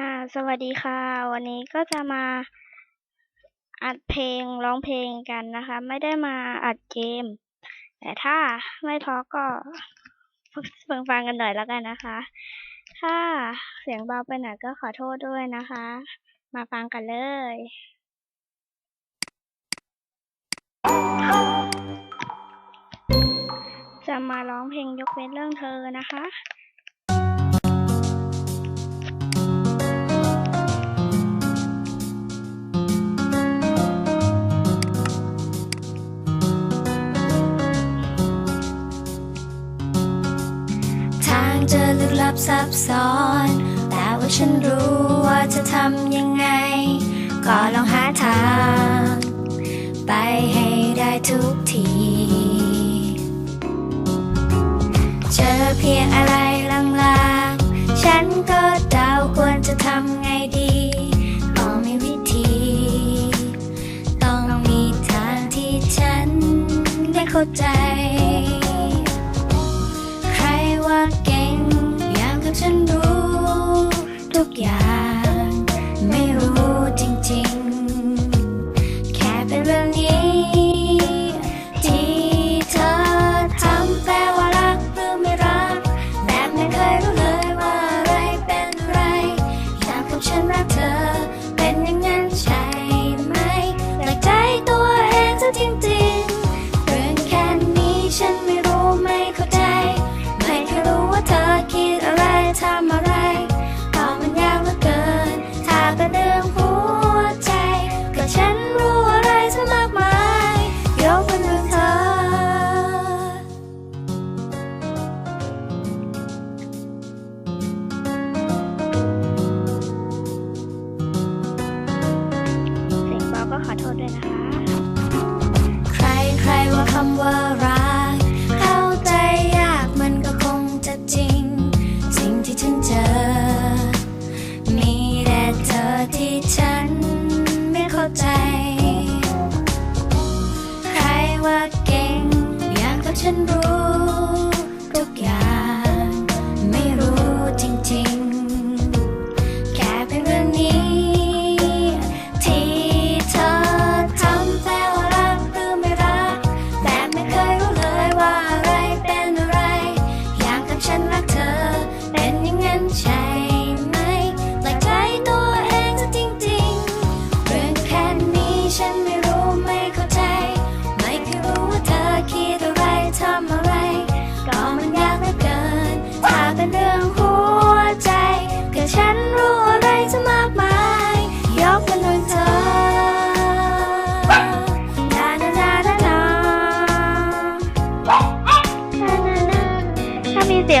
ค่ะ สวัสดีค่ะ วันนี้ก็จะมาอัดเพลงร้องเพลงกันนะคะ ไม่ได้มาอัดเกม แต่ถ้าไม่พอก็ฟังฟังกันหน่อยแล้วกันนะคะ ถ้าเสียงเบาไปหน่อยก็ขอโทษด้วยนะคะ มาฟังกันเลยจะมาร้องเพลงยกเว้นเรื่องเธอนะคะ ซ้อน แต่ว่าฉันรู้ว่าจะทำยังไง ก็ลองหาทาง ไปให้ได้ทุกที เจอเพียงอะไรลางๆ ฉันก็เดาควรจะทำไงดีก็ไม่วิธี ต้องมีทางที่ฉันได้เข้าใจ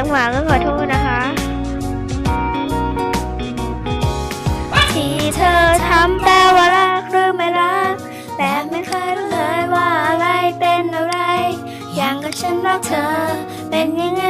งหวะก็ขอโทษนะคะ ที่เธอทำแปลว่ารักหรือไม่รัก แต่ไม่เคยรู้เลยว่าอะไรเป็นอะไร อย่างกับฉันรักเธอเป็นยังไง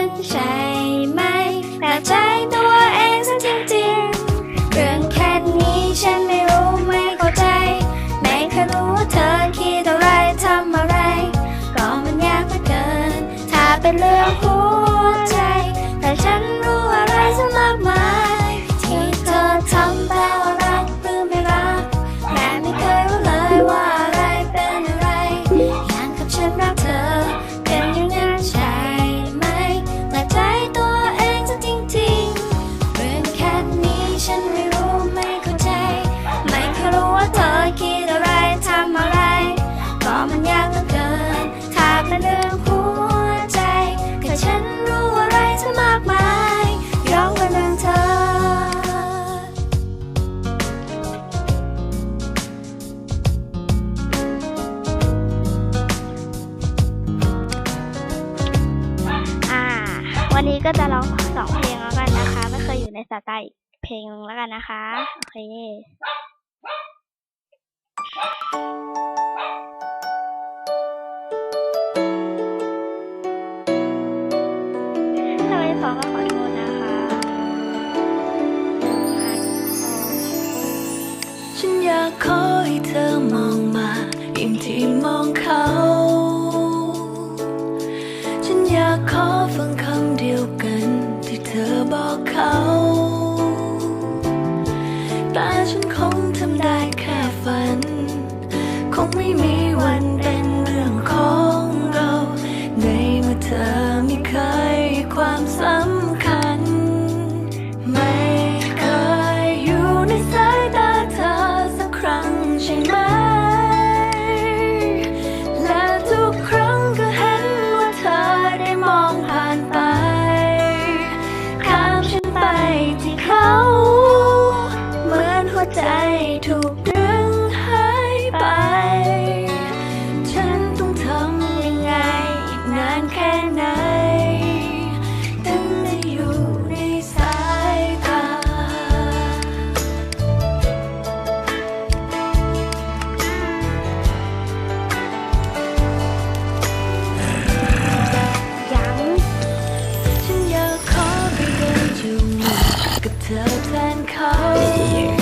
ก็จะร้องสองเพลงแล้วกันนะคะ ไม่เคยอยู่ในสไตล์เพลงงแล้วกันนะคะ โอเคทำไมสองก็ขอ เดินจูงมือ